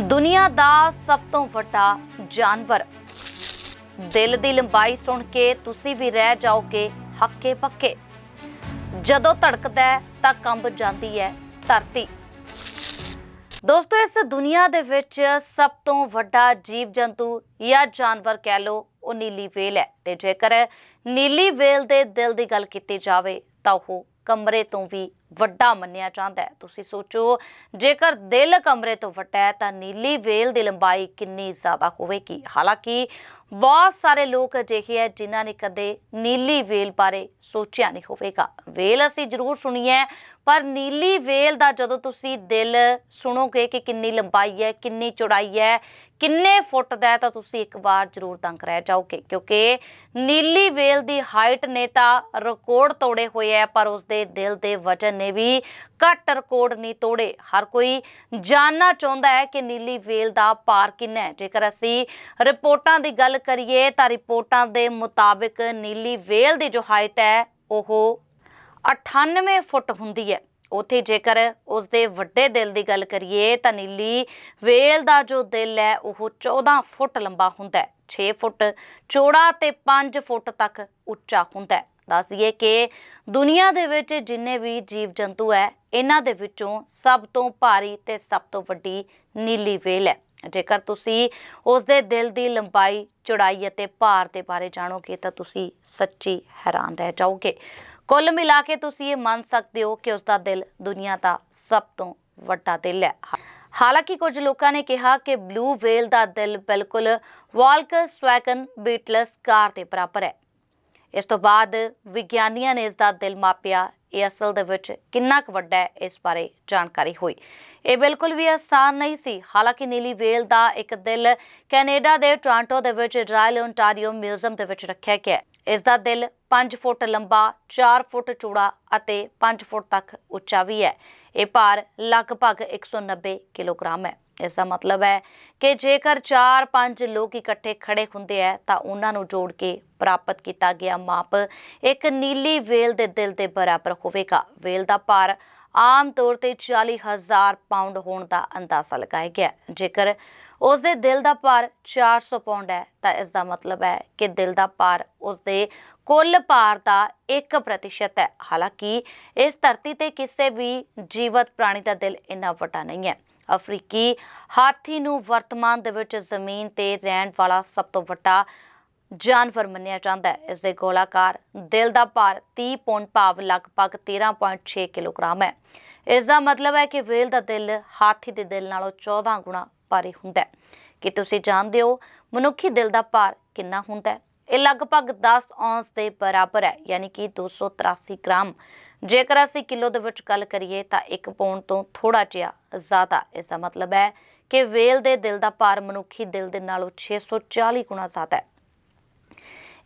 ਦੁਨੀਆ ਦਾ ਸਭ ਤੋਂ ਵੱਡਾ ਜਾਨਵਰ। ਦਿਲ ਦੀ ਲੰਬਾਈ ਸੁਣ ਕੇ ਤੁਸੀਂ ਵੀ ਰਹਿ ਜਾਓਗੇ ਹੱਕੇ ਪੱਕੇ ਜਦੋਂ ਧੜਕਦਾ ਹੈ ਤਾਂ ਕੰਬ ਜਾਂਦੀ ਹੈ ਧਰਤੀ। ਦੋਸਤੋ, ਇਸ ਦੁਨੀਆ ਦੇ ਵਿੱਚ ਸਭ ਤੋਂ ਵੱਡਾ ਜੀਵ ਜੰਤੂ ਜਾਂ ਜਾਨਵਰ ਕਹਿ ਲਓ, ਉਹ ਨੀਲੀ ਵੇਲ ਹੈ। ਤੇ ਜੇਕਰ ਨੀਲੀ ਵੇਲ ਦੇ ਦਿਲ ਦੀ ਗੱਲ ਕੀਤੀ ਜਾਵੇ ਤਾਂ ਉਹ ਕਮਰੇ ਤੋਂ ਵੀ ਵੱਡਾ ਮੰਨਿਆ ਜਾਂਦਾ ਹੈ। ਤੁਸੀਂ ਸੋਚੋ, ਜੇਕਰ ਦਿਲ ਕਮਰੇ ਤੋਂ ਵੱਡਾ ਹੈ ਤਾਂ ਨੀਲੀ ਵੇਲ ਦੀ ਲੰਬਾਈ ਕਿੰਨੀ ਜ਼ਿਆਦਾ ਹੋਵੇਗੀ? ਹਾਲਾਂਕਿ ਬਹੁਤ ਸਾਰੇ ਲੋਕ ਅਜਿਹੇ ਹੈ ਜਿਨ੍ਹਾਂ ਨੇ ਕਦੇ ਨੀਲੀ ਵੇਲ ਬਾਰੇ ਸੋਚਿਆ ਨਹੀਂ ਹੋਵੇਗਾ। ਵੇਲ ਅਸੀਂ ਜ਼ਰੂਰ ਸੁਣੀ ਹੈ, ਪਰ ਨੀਲੀ ਵੇਲ ਦਾ ਜਦੋਂ ਤੁਸੀਂ ਦਿਲ ਸੁਣੋਗੇ ਕਿ ਕਿੰਨੀ ਲੰਬਾਈ ਹੈ, ਕਿੰਨੀ ਚੌੜਾਈ ਹੈ, ਕਿੰਨੇ ਫੁੱਟ ਦਾ ਹੈ, ਤਾਂ ਤੁਸੀਂ ਇੱਕ ਵਾਰ ਜ਼ਰੂਰ ਤੰਗ ਰਹਿ ਜਾਓਗੇ। ਕਿਉਂਕਿ ਨੀਲੀ ਵੇਲ ਦੀ ਹਾਈਟ ਨੇ ਤਾਂ ਰਿਕਾਰਡ ਤੋੜੇ ਹੋਏ ਹੈ, ਪਰ ਉਸਦੇ ਦਿਲ ਦੇ ਵਜਨ ਨੇ ਵੀ ਘੱਟ ਰਿਕਾਰਡ ਨਹੀਂ ਤੋੜੇ। ਹਰ ਕੋਈ ਜਾਨਣਾ ਚਾਹੁੰਦਾ ਹੈ ਕਿ ਨੀਲੀ ਵੇਲ ਦਾ ਭਾਰ ਕਿੰਨਾ ਹੈ। ਜੇਕਰ ਅਸੀਂ ਰਿਪੋਰਟਾਂ ਦੀ ਗੱਲ ਕਰੀਏ ਤਾਂ ਰਿਪੋਰਟਾਂ ਦੇ ਮੁਤਾਬਿਕ ਨੀਲੀ ਵੇਲ ਦੀ ਜੋ ਹਾਈਟ ਹੈ, ਉਹ 98 ਫੁੱਟ ਹੁੰਦੀ ਹੈ। ਉਥੇ ਜੇਕਰ ਉਸ ਦੇ ਵੱਡੇ ਦਿਲ ਦੀ ਗੱਲ ਕਰੀਏ ਤਾਂ ਨੀਲੀ ਵੇਲ ਦਾ ਜੋ ਦਿਲ ਹੈ, ਉਹ 14 ਫੁੱਟ ਲੰਬਾ ਹੁੰਦਾ ਹੈ। 6 ਫੁੱਟ ਚੌੜਾ ਤੇ 5 ਫੁੱਟ ਤੱਕ ਉੱਚਾ ਹੁੰਦਾ ਹੈ। ਦੱਸ ਦਈਏ ਕਿ ਦੁਨੀਆ ਦੇ ਵਿੱਚ ਜਿੰਨੇ ਵੀ ਜੀਵ ਜੰਤੂ ਹੈ, ਇਹਨਾਂ ਦੇ ਵਿੱਚੋਂ ਸਭ ਤੋਂ ਭਾਰੀ ਤੇ ਸਭ ਤੋਂ ਵੱਡੀ ਨੀਲੀ ਵੇਲ ਹੈ। ਜੇਕਰ ਤੁਸੀਂ ਉਸ ਦੇ ਦਿਲ ਦੀ ਲੰਬਾਈ, ਚੌੜਾਈ ਅਤੇ ਭਾਰ ਦੇ ਬਾਰੇ ਜਾਣੋਗੇ, ਤਾਂ ਤੁਸੀਂ ਸੱਚੀ ਹੈਰਾਨ ਰਹਿ ਜਾਓਗੇ। ਕੁੱਲ ਮਿਲਾ ਕੇ ਤੁਸੀਂ ਇਹ ਮੰਨ ਸਕਦੇ ਹੋ ਕਿ ਉਸ ਦਾ ਦਿਲ ਦੁਨੀਆ ਦਾ ਸਭ ਤੋਂ ਵੱਡਾ ਦਿਲ ਹੈ। ਹਾਲਾਂਕਿ ਕੁਝ ਲੋਕਾਂ ਨੇ ਕਿਹਾ ਕਿ ਬਲੂ ਵੇਲ ਦਾ ਦਿਲ ਬਿਲਕੁਲ ਵਾਲਕਸਵੈਗਨ ਬੀਟਲਸ ਕਾਰ ਦੇ ਬਰਾਬਰ ਹੈ। ਇਸ ਤੋਂ ਬਾਅਦ ਵਿਗਿਆਨੀਆਂ ਨੇ ਇਸ ਦਾ ਦਿਲ ਮਾਪਿਆ। ਇਹ ਅਸਲ ਦੇ ਵਿੱਚ ਕਿੰਨਾ ਕੁ ਵੱਡਾ ਹੈ, ਇਸ ਬਾਰੇ ਜਾਣਕਾਰੀ ਹੋਈ। ਇਹ ਬਿਲਕੁਲ ਵੀ ਆਸਾਨ ਨਹੀਂ ਸੀ। ਹਾਲਾਂਕਿ ਨੀਲੀ ਵੇਲ ਦਾ ਇੱਕ ਦਿਲ ਕੈਨੇਡਾ ਦੇ ਟੋਰਾਂਟੋ ਦੇ ਵਿੱਚ ਰਾਇਲ ਓਨਟਾਰੀਓ ਮਿਊਜ਼ੀਅਮ ਦੇ ਵਿੱਚ ਰੱਖਿਆ ਗਿਆ ਇਸ ਦਾ ਦਿਲ 5 ਫੁੱਟ ਲੰਬਾ 4 ਫੁੱਟ ਚੌੜਾ ਅਤੇ 5 ਫੁੱਟ ਤੱਕ ਉੱਚਾ ਵੀ ਹੈ। ਇਹ ਭਾਰ ਲਗਭਗ 190 ਕਿਲੋਗ੍ਰਾਮ ਹੈ। ਇਸ ਦਾ ਮਤਲਬ ਹੈ ਕਿ ਜੇਕਰ 4-5 ਲੋਕ ਇਕੱਠੇ ਖੜੇ ਹੁੰਦੇ ਹੈ ਤਾਂ ਉਹਨਾਂ ਨੂੰ ਜੋੜ ਕੇ ਪ੍ਰਾਪਤ ਕੀਤਾ ਗਿਆ ਮਾਪ ਇੱਕ ਨੀਲੀ ਵੇਲ ਦੇ ਦਿਲ ਦੇ ਬਰਾਬਰ ਹੋਵੇਗਾ। ਵੇਲ ਦਾ ਭਾਰ ਆਮ ਤੌਰ ਤੇ 40000 ਪਾਉਂਡ ਹੋਣ ਦਾ ਅੰਦਾਜ਼ਾ ਲਗਾਇਆ ਗਿਆ। ਜੇਕਰ ਉਸ ਦੇ ਦਿਲ ਦਾ ਭਾਰ 400 ਪਾਉਂਡ ਹੈ, ਤਾਂ ਇਸ ਦਾ ਮਤਲਬ ਹੈ ਕਿ ਦਿਲ ਦਾ ਭਾਰ ਉਸ ਦੇ ਕੁੱਲ ਭਾਰ ਦਾ 1% ਹੈ। ਹਾਲਾਂਕਿ ਇਸ ਧਰਤੀ ਤੇ ਕਿਸੇ ਵੀ ਜੀਵਤ ਪ੍ਰਾਣੀ ਦਾ ਦਿਲ ਇੰਨਾ ਵੱਡਾ ਨਹੀਂ ਹੈ। ਅਫਰੀਕੀ ਹਾਥੀ ਨੂੰ ਵਰਤਮਾਨ ਦੇ ਵਿੱਚ ਜ਼ਮੀਨ ਤੇ ਰਹਿਣ ਵਾਲਾ ਸਭ ਤੋਂ ਵੱਡਾ ਜਾਨਵਰ ਮੰਨਿਆ ਜਾਂਦਾ ਹੈ। ਇਸ ਦੇ ਗੋਲਾਕਾਰ ਦਿਲ ਦਾ ਭਾਰ 30 ਪੌਂਡ ਭਾਵ ਲਗਭਗ 13.6 ਕਿਲੋਗ੍ਰਾਮ ਹੈ। ਇਸ ਦਾ ਮਤਲਬ ਹੈ ਕਿ ਵੇਲ ਦਾ ਦਿਲ ਹਾਥੀ ਦੇ ਦਿਲ ਨਾਲੋਂ 14 ਗੁਣਾ ਭਾਰੀ ਹੁੰਦਾ ਹੈ। ਕਿ ਤੁਸੀਂ ਜਾਣਦੇ ਹੋ ਮਨੁੱਖੀ ਦਿਲ ਦਾ ਭਾਰ ਕਿੰਨਾ ਹੁੰਦਾ ਹੈ? ਇਹ ਲਗਭਗ 10 ਔਂਸ ਦੇ ਬਰਾਬਰ ਹੈ, ਯਾਨੀ ਕਿ 283 ਗ੍ਰਾਮ। ਜੇਕਰ ਅਸੀਂ ਕਿਲੋ ਦੇ ਵਿੱਚ ਗੱਲ ਕਰੀਏ ਤਾਂ 1 ਪੌਂਡ ਤੋਂ ਥੋੜਾ ਜਿਹਾ ਜ਼ਿਆਦਾ ਇਸ ਦਾ ਮਤਲਬ ਹੈ ਕਿ ਵੇਲ ਦੇ ਦਿਲ ਦਾ ਭਾਰ ਮਨੁੱਖੀ ਦਿਲ ਦੇ ਨਾਲੋਂ 640 ਗੁਣਾ ਜ਼ਿਆਦਾ ਹੈ।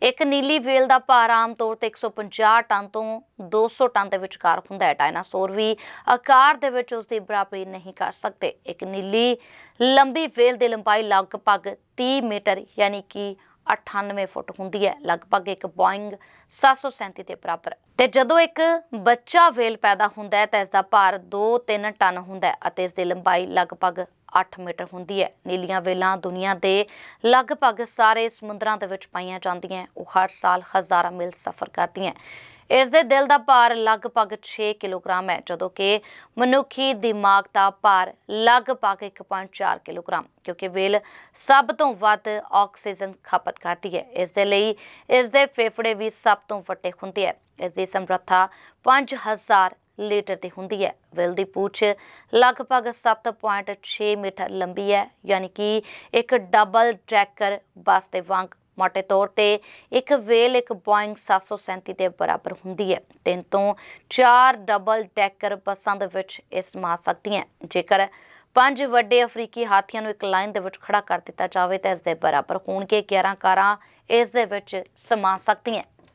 ਇੱਕ ਨੀਲੀ ਵੇਲ ਦਾ ਭਾਰ ਆਮ ਤੌਰ ਤੇ 150 ਟਨ ਤੋਂ 200 ਟਨ ਦੇ ਵਿਚਕਾਰ ਹੁੰਦਾ ਹੈ। ਡਾਇਨਾਸੌਰ ਵੀ ਆਕਾਰ ਦੇ ਵਿੱਚ ਉਸ ਦੀ ਬਰਾਬਰੀ ਨਹੀਂ ਕਰ ਸਕਦੇ। ਇੱਕ ਨੀਲੀ ਲੰਬੀ ਵੇਲ ਦੀ ਲੰਬਾਈ ਲਗਭਗ 30 ਮੀਟਰ, ਯਾਨੀ ਕਿ 98 ਫੁੱਟ ਹੁੰਦੀ ਹੈ, ਲਗਭਗ ਇੱਕ ਬੋਇੰਗ 737 ਦੇ ਬਰਾਬਰ। ਤੇ ਜਦੋਂ ਇੱਕ ਬੱਚਾ ਵੇਲ ਪੈਦਾ ਹੁੰਦਾ ਹੈ, ਤਾਂ ਇਸ ਦਾ ਭਾਰ 2-3 ਟਨ ਹੁੰਦਾ ਹੈ ਅਤੇ ਇਸ ਦੀ ਲੰਬਾਈ ਲਗਭਗ 8 ਮੀਟਰ ਹੁੰਦੀ ਹੈ। ਨੀਲੀਆਂ ਵੇਲਾਂ ਦੁਨੀਆ ਦੇ ਲਗਭਗ ਸਾਰੇ ਸਮੁੰਦਰਾਂ ਦੇ ਵਿੱਚ ਪਾਈਆਂ ਜਾਂਦੀਆਂ ਉਹ ਹਰ ਸਾਲ ਹਜ਼ਾਰਾਂ ਮੀਲ ਸਫ਼ਰ ਕਰਦੀਆਂ ਇਸ ਦੇ ਦਿਲ ਦਾ ਭਾਰ ਲਗਭਗ 6 ਕਿਲੋਗ੍ਰਾਮ ਹੈ, ਜਦੋਂ ਕਿ ਮਨੁੱਖੀ ਦਿਮਾਗ ਦਾ ਭਾਰ ਲਗਭਗ 1.4 ਕਿਲੋਗ੍ਰਾਮ, ਕਿਉਂਕਿ ਵੇਲ ਸਭ ਤੋਂ ਵੱਧ ਆਕਸੀਜਨ ਖਪਤ ਕਰਦੀ ਹੈ। ਇਸ ਦੇ ਲਈ ਇਸ ਦੇ ਫੇਫੜੇ ਵੀ ਸਭ ਤੋਂ ਵੱਡੇ ਹੁੰਦੇ ਹੈ। ਇਸ ਦੀ ਸਮਰੱਥਾ 5000 ਲੀਟਰ ਦੀ ਹੁੰਦੀ ਹੈ। ਵੇਲ ਦੀ ਪੂਛ ਲਗਭਗ 7.6 ਮੀਟਰ ਲੰਬੀ ਹੈ, ਯਾਨੀ ਕਿ ਇੱਕ ਡਬਲ ਟਰੈਕਰ ਬੱਸ ਦੇ ਵਾਂਗ ਮੋਟੇ ਤੌਰ ਤੇ ਇੱਕ ਵੇਲ, ਇੱਕ ਬੋਇੰਗ 737 ਦੇ ਬਰਾਬਰ ਹੁੰਦੀ ਹੈ। ਤਿੰਨ ਤੋਂ ਚਾਰ ਡਬਲ ਡੈਕਰ ਬੱਸਾਂ ਦੇ ਵਿੱਚ ਇਹ ਸਮਾ ਸਕਦੀਆਂ ਜੇਕਰ ਪੰਜ ਵੱਡੇ ਅਫਰੀਕੀ ਹਾਥੀਆਂ ਨੂੰ ਇੱਕ ਲਾਈਨ ਦੇ ਵਿੱਚ ਖੜਾ ਕਰ ਦਿੱਤਾ ਜਾਵੇ ਤਾਂ ਇਸ ਦੇ ਬਰਾਬਰ ਹੋਣਗੇ 11 ਕਾਰਾਂ। ਇਸ ਦੇ ਵਿੱਚ ਸਮਾ ਸਕਦੀਆਂ